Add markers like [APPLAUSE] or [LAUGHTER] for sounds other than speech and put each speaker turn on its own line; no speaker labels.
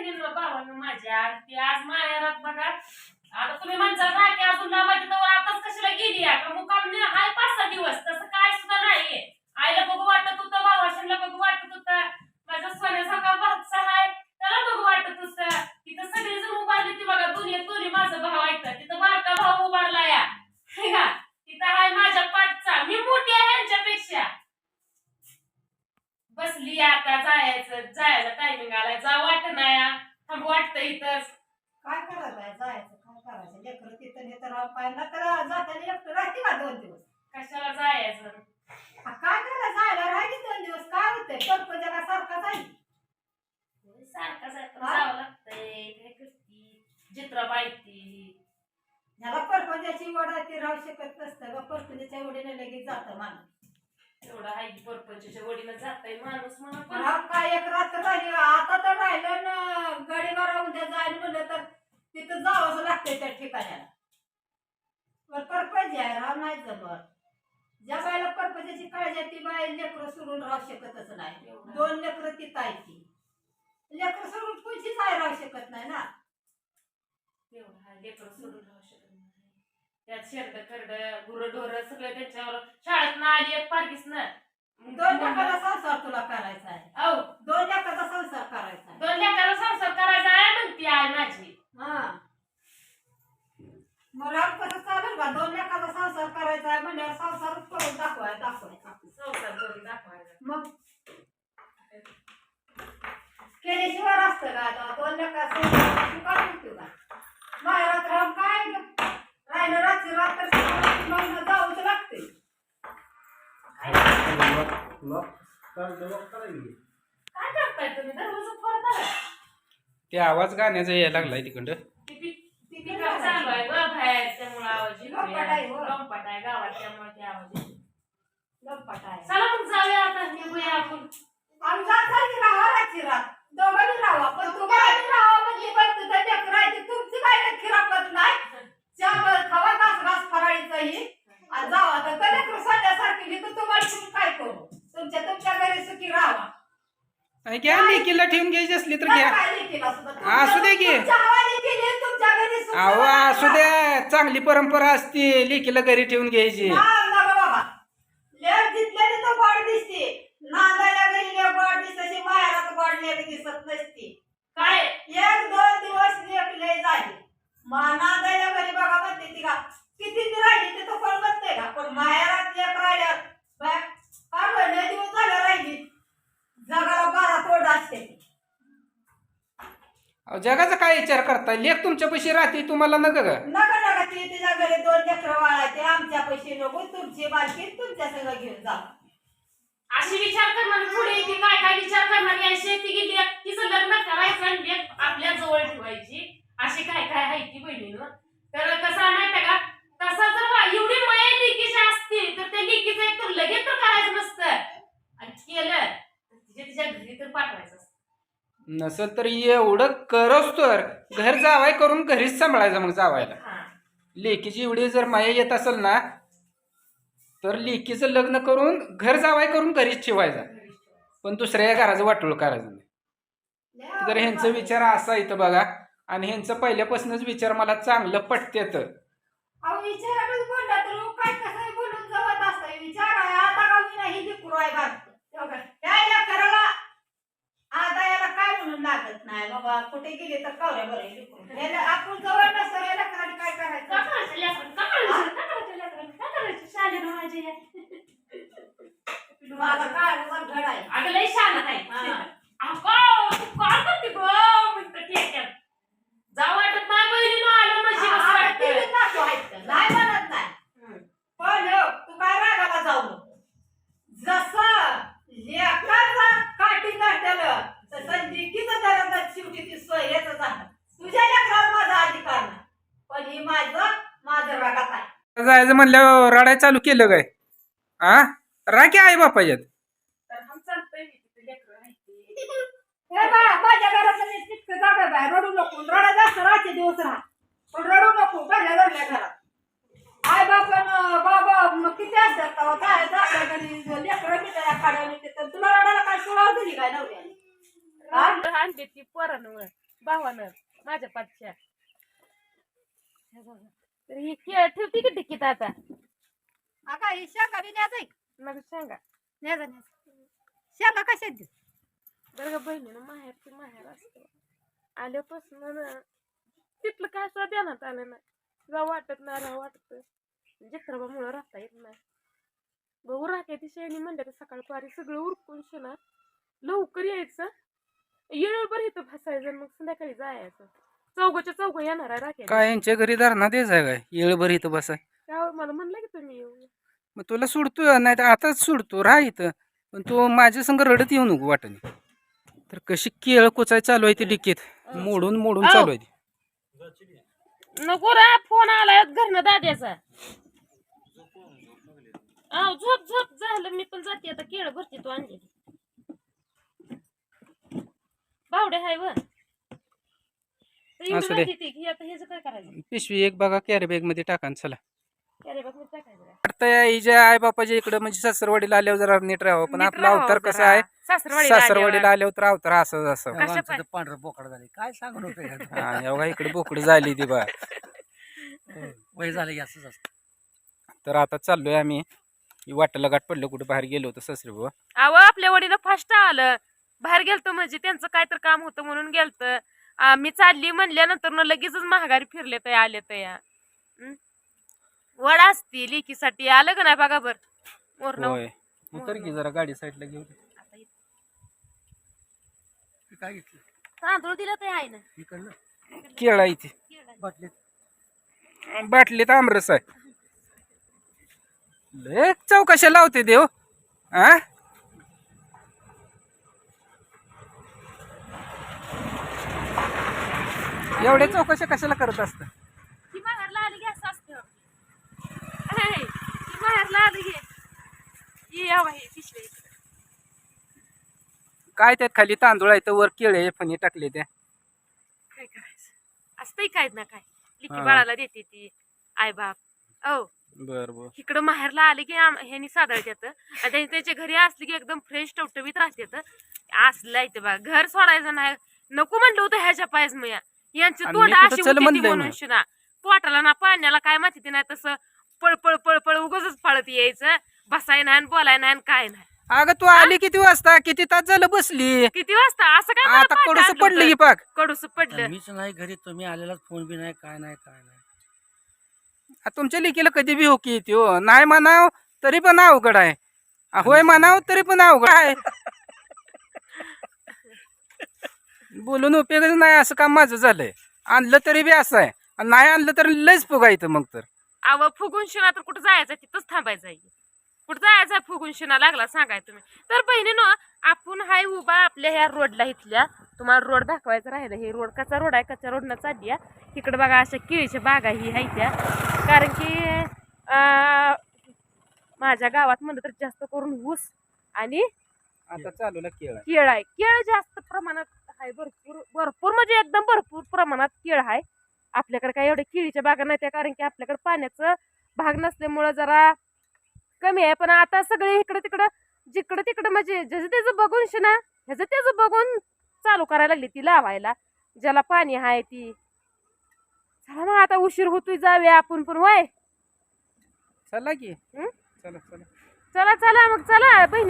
बहिणीनं भावानं माझ्या ती आज माहेरात बघा. आता तुम्ही म्हणता ना की अजून लांबाची तर आताच कशाला गेली? आहे का मुकाम नाही, हाय पाच सहा दिवस. तसं काय सुद्धा नाहीये. आईला बघू वाटत होतं भावाशीला बघू वाटत होतं. माझा सोन्यासारखा भागचा आहे त्याला बघू वाटत होतं तिथं सगळी जण उभारली ती बघा दोन्ही दोन्ही माझं भाव ऐकतात तिथं बारका भाव उभारला या हे का? तिथं आहे माझ्या पाठचा मी मोठी आहे यांच्यापेक्षा बसली आता जायचं जायला टायमिंग आलाय जा वाट नाही थांब वाटतं इथंच
काय करायचं आहे? जायचं काय करायचं लेकरं तिथं नेतं राव पाहिलं तर जाताना एकटं राहते का दोन दिवस?
कशाला जायचं?
आ, काय करायचं जायला? राहिली दोन दिवस काय होतंय? परपंचाला सारखा जाईल
सारखं सारखं
हा?
जावं लागतंय. काय करती? चित्रबाई ती
ज्याला परपंचाची वड आहे ते राहू शकत नसतं ग. परपंचाच्या वडीने लगेच जातं माणूस.
एवढं आहे की परपंचच्या वडीला जाताय माणूस म्हणा पण
राव काय एक रात्र राहिली आता तर राहिलं ना गडीवर उद्या जायला म्हणलं तर तिथं जावंच लागतंय त्या ठिकाण्याला. पण परपंच आहे राव नाही जबर ज्या बायला परपंचाची काळजी आहे ती बाई लेकरं सोडून राहू शकतच नाही. दोन लेकरं ती लेकरं सोडून कोणतीच आहे राहू शकत नाही ना.
एवढं लेकरं सोडून राहू शकत नाही. त्यात शेरड करड सगळं त्यांच्यावर शाळेत आली एक पारखीच ना.
दोन संसार तुला करायचा आहे. दोन संसार करायचा आहे.
दोन संसार करायचा आहे म्हणती आहे माझी.
मला कसं चालेल का दोन लेकराचा संसार करायचा आहे म्हणल्यावर संसारच करून दाखवाय दाखवायचा
संसार करून दाखवायचा.
मग? केल्याशिवाय असतं का आता? दोन लेकराचा संसार तू काय का? राहून? राहिलं रात्री रात्र मग जाऊच लागते.
काय करताय? तुम्ही? दरवाजा फोडताय
ते आवाज गाण्याचा यायला लागलाय तिकडं.
चालू
हो.
मग जाऊया आता निघूया आपण.
राहा रात्री रात दोघांनी राहा पण तुम्हाला राहा म्हणजे पण तुझं लेकरं आहे ते तुमची काय नक्की राखत नाही चहा खावा घास घास फराळीचाही आणि जावा तर त्या लेकरं सोन्यासारखी मी तर तुम्हाला तुम्ही काय करू तुमच्या तुमच्या घरी सुखी राहा
आणि घ्या लेकीला ठेवून घ्यायची असली तर घ्या.
काय
असू दे की. अहो. असू द्या. चांगली परंपरा असते. लेकीला घरी ठेवून घ्यायची.
हा, नका बाबा. लेक जितल्याने तर गोड दिसते नांदायला घरी लेक गोड दिसते अशी बाहेरात गोड लेक दिसत नसते
काय
एक दोन दिवस लेकले झाले मा नांदायला घरी बघा म्हणते ती का किती ती राहिली ते तो कोण म्हणते का पण माहेरात लेक राहिल्यावर बाय, काय गं, लय दिवस झालं राहिली जगाला बारा तोड असते ती.
अहो, जगाचा काय विचार करताय? लेख तुमच्या पैसे राहते तुम्हाला नका का
नका नका ती तिच्या घरी दोन लेकरं वाळायचे आमच्या पैसे नको तुमची बालकी तुमच्या संग घेऊन जा.
अशी विचार करणार पुढे की काय काय विचार करणार? या शेती गेली तिचं लग्न करायचं आणि लेक आपल्या जवळ ठेवायची. अशी काय काय आहे ती बहिणीनं? तर कसं आहे माहितीये का तसा जर वा- एवढी माया लेकीची असती तर त्या लेकीचं एक तर लगेच तर करायचं नसतं आणि केलं तर तिच्या तिच्या घरी तर पाठवायचं असतं
नसल तर एवढं करस तर. घर जावाय करून घरीच सांभाळायचं मग जावायला. लेकीची एवढी जर माया येत असेल ना तर लेकीचं लग्न करून घर जावाय करून घरीच ठेवायचा. पण दुसऱ्या घराचं वाटोळ करायचं नाही. तर ह्यांचा विचार असा इथं बघा आणि ह्यांचं पहिल्यापासूनच विचार मला चांगलं पटतेत
अहो विचारायलाच बोलला तर मग काय कसं बोलून जवळ असतं विचार आहे आता का मी नाही लिकरू आहे घालतो यायला करायला आता याला काय म्हणून लागत नाही बाबा कुठे गेले तर कवऱ्या बरे याला आपण जवळ नसतं याला करायला काय
का
करायचं
लेकरं? का करायचं? का करायचं लेकरं? का करायचं? शाळेनं माझ्या.
माझा काय घड आहे
अगं लय शान आहे
हा.
अगं, तू काय करते गं? म्हणतं ठेक्यात. जाऊ वाटत नाही बहिणीनं आलं म्हणजे कसं
आता
वाटतं?
ती बी नातू आहेत तर, नाही म्हणत नाही
हम्म.
पण हो, तू काय रागाला जाऊ नको जसं लेकाचा काठी धरलेलं तसं लिकीचं धरलं शेवटी ती सोयऱ्याचं झालं तुझ्या लेकरावर माझा अधिकार नाही पण ही माझं माझं रागात आहे
जायचं म्हणल्यावर रडाय चालू केलं काय? आ? राखी आहे बापाच्यात?
तर हम चालतंय की तिथे लेकरं आहेत ते.
हे बा माझ्या घरात तितकं जागा बाय रडू नको. रडा जास्त राहते दिवस राहा. पण रडू नको. घरल्या रडल्या घरात. आई बापन बाबा मग किती असतात तेव्हा काय घरी लेकरं मिठाया तुला रडायला काय सोडावं दिली काय नवऱ्याने? हा?
आणली ती पोरांवर भावानं माझ्या पाठच्या हे बघा. तर ही केळ ठेवती की टिकीत आता?
आका ही शेंगा बी न्यायचं
मग सांगा
न्यायचं न्यायचं. शेंगा कशात देऊ?
बरं का बहिणीनं माहेर असते. आल्यापासून ना तिथलं काय सुद्धा ध्यानात आलं नाही. जा वाटत नाही राहा वाटत. जखराबामुळं राहता येत नाही. बघू राहते ती शेणी म्हणलं तर सकाळ पारी सगळं उरकून शेना लवकर यायचं. येळभर इथं फसायचं मग संध्याकाळी जायचं. चौघच्या चौघ येणार आहे
काय यांच्या घरी धरणा द्यायचा आहे काय? येळभर इथं बसाय
त्यावर मला म्हणलं की तुम्ही येऊ.
मग तुला सोडतो नाही तर आताच सोडतो. राह इथं. पण तू माझ्या संग रडत येऊ नको वाटणे. तर कशी केळ कोचाय चालू आहे ती डिक्कीत. मोडून मोडून. चालू आहे ती.
नको रा फोन आलाय घरनं दाद्याचा. आव झोप झोप झालं. मी पण जाते. आता केळ भरते तू आणले बावडे हाय व.
असू दे.
आता हेच काय करायचं?
पिशवी एक बघा कॅरी बॅगमध्ये टाका चला.
काय?
हिच्या आई बापाच्या इकडे म्हणजे सासरवाडीला आल्यावर जरा नीट राहावं. पण आपला अवतार. कसा आहे?
सासरवाडीला
सासरवाडीला
आल्यावर.
तर अवतार असं
तर पांढरं बोकड झाले काय सांगू नको
हा एवढा इकडे बोकड झाली ती बा
वय झालं की असंच असतं.
तर आता चाललोय आम्ही. वाटेला गाठ पडलं कुठे बाहेर गेलो होतो सासरी बुवा.
अव आपल्या वडीला फास्ट आलं. बाहेर गेलतो म्हणजे त्यांचं काहीतरी काम होतं म्हणून गेलत. मी चालली म्हणल्यानंतर न लगेचच महागारी फिरले तर आले तर या हं? वड असती लेकीसाठी. आलं का नाही बघा बर?
होय. उतर की जरा गाडी साईडला घेऊन.
हे काय घेतलं?
तांदूळ दिलं तर आहे ना
केळा इथे
बाटलीत.
बाटलीत आमरस आहे. लय चौकशा लावते देव. आ? एवढ्या चौकशा कशाला करत असत?
ती बाहेरला आली की असं असतं. आहे, ती बाहेरला आली की ये यावं हे पिशवी. इकडं.
काय त्यात खाली तांदूळ आहे तर वर केळे फणी टाकले त्या
काय करायचं? असतंय काय ना काय. लिकी
हा.
बाळाला देते ती आई बाप औ.
बर बर.
इकडं माहेरला आले की आम- ह्यांनी सादळत्यात आणि त्यांनी त्यांच्या घरी असले की एकदम फ्रेश टवटवीत राहतात असलं इथं बघा घर सोडायचं नाही. नको म्हणलं होतं ह्याच्या पायच मया यांची
आणि
तोंड
मी कुठं
अशी
चल
होती ती
म्हणलंय
म्हणून
मग?
शिना पोटाला ना पाण्याला काय माहिती नाही तसं पळ पळ पळ पळ उगच पळत यायचं. बसाय नाही आणि बोलाय नाही आणि काय नाही.
अगं तू आली किती वाजता? किती तास झालं बसली?
किती वाजता? असं काय मला
आता कडूस
आणलं
पडली की
होतं?
पाक
कडूस पडलं.
मीच नाही घरी तुम्ही आलेलाच फोन बी नाही काय नाही काय नाही.
आ, तुमच्या लेकीला कधी बी हो की येते हो. नाही म्हणाव तरी पण अवघड आहे. आ, होय म्हणाव तरी पण अवघड आहे. [LAUGHS] बोलून उपयोगच नाही असं काम माझं झालंय. आणलं तरी बी असं आहे. आणि नाही आणलं तर लयच फुगायचं मग तर.
अव फुगून शिना तर कुठं जायचं? तिथंच थांबायचं आहे. कुठं जायचं आहे फुगून शिना लागला सांगाय तुम्ही. तर बहिणीनो आपण हाय उभा आपल्या ह्या रोडला इथल्या. तुम्हाला रोड दाखवायचा राहिला. हे रोड कचा रोड आहे. कच्च्या रोडनं चालली आहे. इकडे बघा अशा केळीच्या बागा ही आहे त्या. कारण की अं, माझ्या गावात म्हणलं तर जास्त करून ऊस आणि
आता चालू.
केळ आहे. केळ जास्त प्रमाणात आहे. भरपूर भरपूर म्हणजे एकदम भरपूर प्रमाणात केळ आहे. आपल्याकडे काय एवढ्या केळीच्या बागा नाही त्या कारण की आपल्याकडे पाण्याचं भाग नसल्यामुळं जरा कमी आहे. पण आता सगळे इकडं तिकडं जिकडं तिकडं म्हणजे ज्याचं त्याचं बघून शिना ह्याचं त्याचं बघून चालू करायला लागली ती लावायला. ज्याला पाणी आहे ती. चला मग आता उशीर होतोय जाऊया आपण पण वय
चला की.
हं?
चला चला.
चला चला मग चला बहिणी.